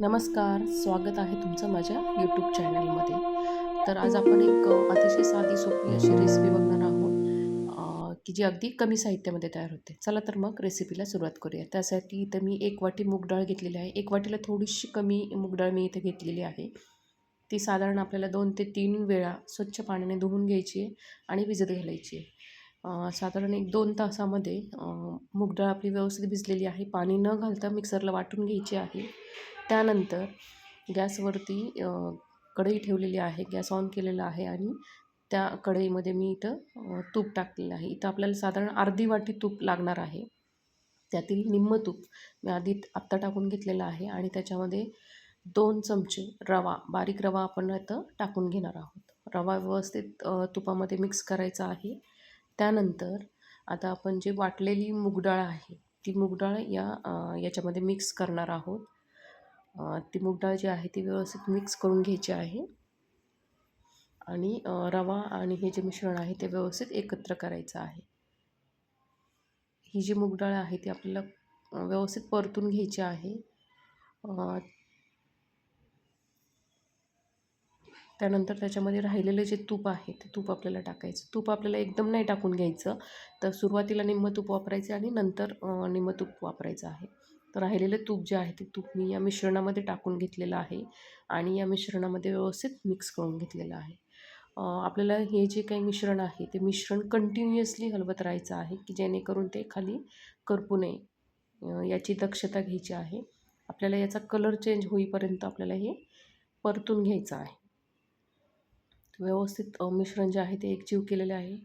नमस्कार स्वागत आहे तुमचं माझ्या यूट्यूब चॅनलमध्ये तर आज आपण एक अतिशय साधी सोपी अशी रेसिपी बघणार आहोत. की जी अगदी कमी साहित्यामध्ये तयार होते. चला तर मग रेसिपीला सुरुवात करूया. त्यासाठी इथं मी एक वाटी मूग डाळ घेतलेली आहे. एक वाटीला थोडीशी कमी मूग डाळ मी इथे घेतलेली आहे. ती साधारण आपल्याला दोन ते तीन वेळा स्वच्छ पाण्याने धुवून घ्यायची आहे आणि भिजत घालायची आहे. साधारण एक दोन तासामध्ये अ, मूग डाळ आपली व्यवस्थित भिजलेली आहे. पाणी न घालता मिक्सरला वाटून घ्यायची आहे. त्यानंतर गॅसवरती कढई ठेवलेली आहे गॅस ऑन केलेला आहे आणि त्या कढईमध्ये मी इथं तूप टाकलेलं आहे. इथं आपल्याला साधारण अर्धी वाटी तूप लागणार आहे. त्यातील निम्म तूप मी आधी आत्ता टाकून घेतलेलं आहे आणि त्याच्यामध्ये दोन चमचे रवा बारीक रवा आपण इथं टाकून घेणार आहोत. रवा व्यवस्थित तुपामध्ये मिक्स करायचा आहे. त्यानंतर आता आपण जे वाटलेली मूगडाळ आहे ती मूगडाळ या याच्यामध्ये मिक्स करणार आहोत. ती मूग डाळ जी आहे ती व्यवस्थित मिक्स करून घ्यायची आहे. आणि रवा आणि हे जे मिश्रण आहे ते व्यवस्थित एकत्र करायचं आहे. ही जी मूग डाळ आहे ती आपल्याला व्यवस्थित परतून घ्यायची आहे. त्यानंतर त्याच्यामध्ये राहिलेलं जे तूप आहे ते तूप आपल्याला टाकायचं. तूप आपल्याला एकदम नाही टाकून घ्यायचं. तर सुरुवातीला निम्म तूप वापरायचं आणि नंतर अ, निम्म तूप वापरायचं आहे. तर राहिलेलं तूप जे आहे ते तूप मी या मिश्रणामध्ये टाकून घेतलेलं आहे आणि या मिश्रणामध्ये व्यवस्थित मिक्स करून घेतलेलं आहे. आपल्याला हे जे काही मिश्रण आहे ते मिश्रण कंटिन्युअसली हलवत राहायचं आहे की जेणेकरून ते खाली करपू नये. याची दक्षता घ्यायची आहे. आपल्याला याचा कलर चेंज होईपर्यंत आपल्याला हे परतून घ्यायचं आहे. व्यवस्थित मिश्रण जे आहे ते एकजीव केलेले आहे.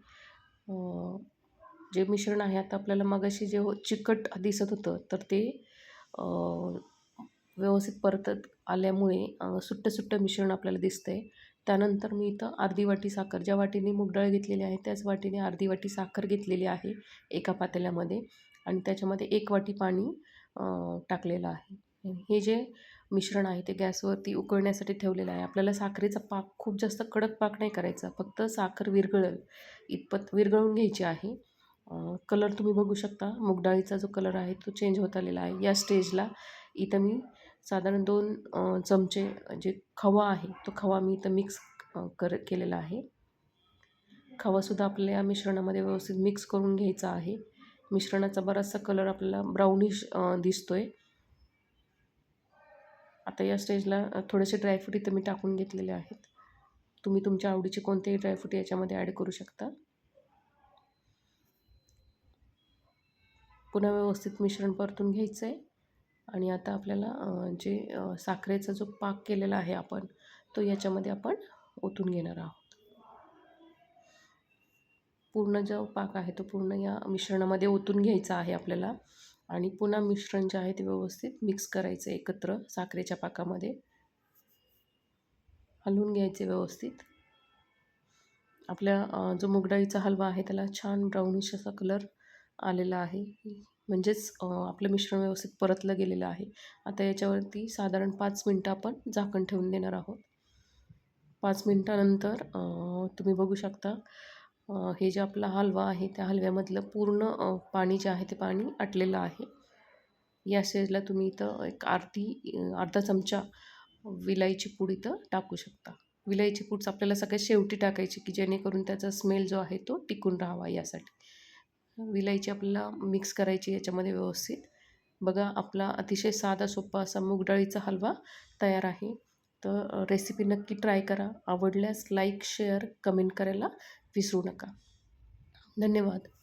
जे मिश्रण आहे आता आपल्याला मगाशी जे हो चिकट दिसत होतं तर ते व्यवस्थित परतत आल्यामुळे सुट्टं सुट्टं मिश्रण आपल्याला दिसतं आहे त्यानंतर मी इथं अर्धी वाटी साखर ज्या वाटीने मूगडाळ घेतलेली आहे त्याच वाटीने अर्धी वाटी साखर घेतलेली आहे एका पातेल्यामध्ये. आणि त्याच्यामध्ये एक वाटी पाणी टाकलेलं आहे. हे जे मिश्रण आहे ते गॅसवरती उकळण्यासाठी ठेवलेलं आहे. आपल्याला साखरेचा पाक खूप जास्त कडक पाक नाही करायचा. फक्त साखर विरघळेल इतपत विरघळून घ्यायची आहे. कलर तुम्ही बघू शकता. मुगडाळीचा जो कलर आहे तो चेंज होत आलेला आहे. या स्टेजला इथं मी साधारण दोन चमचे जे खवा आहे तो खवा मी इथं मिक्स कर केलेला आहे. खवासुद्धा आपल्या या मिश्रणामध्ये व्यवस्थित मिक्स करून घ्यायचा आहे. मिश्रणाचा बराचसा कलर आपल्याला ब्राउनिश दिसतो आहे आता या स्टेजला थोडेसे ड्रायफ्रूट इथं मी टाकून घेतलेले आहेत. तुम्ही तुमच्या आवडीचे कोणतेही ड्रायफ्रूट याच्यामध्ये ॲड करू शकता. पुन्हा व्यवस्थित मिश्रण परतून घ्यायचं आहे आणि आता आपल्याला जे साखरेचा जो पाक केलेला आहे आपण तो याच्यामध्ये आपण ओतून घेणार आहोत. पूर्ण जो पाक आहे तो पूर्ण या मिश्रणामध्ये ओतून घ्यायचा आहे आपल्याला. आणि पुन्हा मिश्रण जे आहे ते व्यवस्थित मिक्स करायचं एकत्र साखरेच्या पाकामध्ये. हलवून घ्यायचे व्यवस्थित. आपल्या जो मुगडाळीचा हलवा आहे त्याला छान ब्राउनिश असा कलर आलेला आहे. म्हणजेच आपलं मिश्रण व्यवस्थित परतलं गेलेलं आहे. आता याच्यावरती साधारण पाच मिनटं आपण झाकण ठेवून देणार आहोत. पाच मिनटानंतर तुम्ही बघू शकता हे जे आपला हलवा आहे त्या हलव्यामधलं पूर्ण पाणी जे आहे ते पाणी आटलेलं आहे. या स्टेजला तुम्ही इथं एक अर्धी अर्धा चमचा विलायची पूड इथं टाकू शकता. विलायची पूड आपल्याला सगळ्यात शेवटी टाकायची की जेणेकरून त्याचा स्मेल जो आहे तो टिकून राहावा यासाठी. विलायची आपल्याला मिक्स करायची याच्यामध्ये व्यवस्थित. बघा आपला अतिशय साधा सोपा असा मूग डाळीचा हलवा तयार आहे. तर रेसिपी नक्की ट्राय करा. आवडल्यास लाईक शेअर कमेंट करायला विसरू नका. धन्यवाद.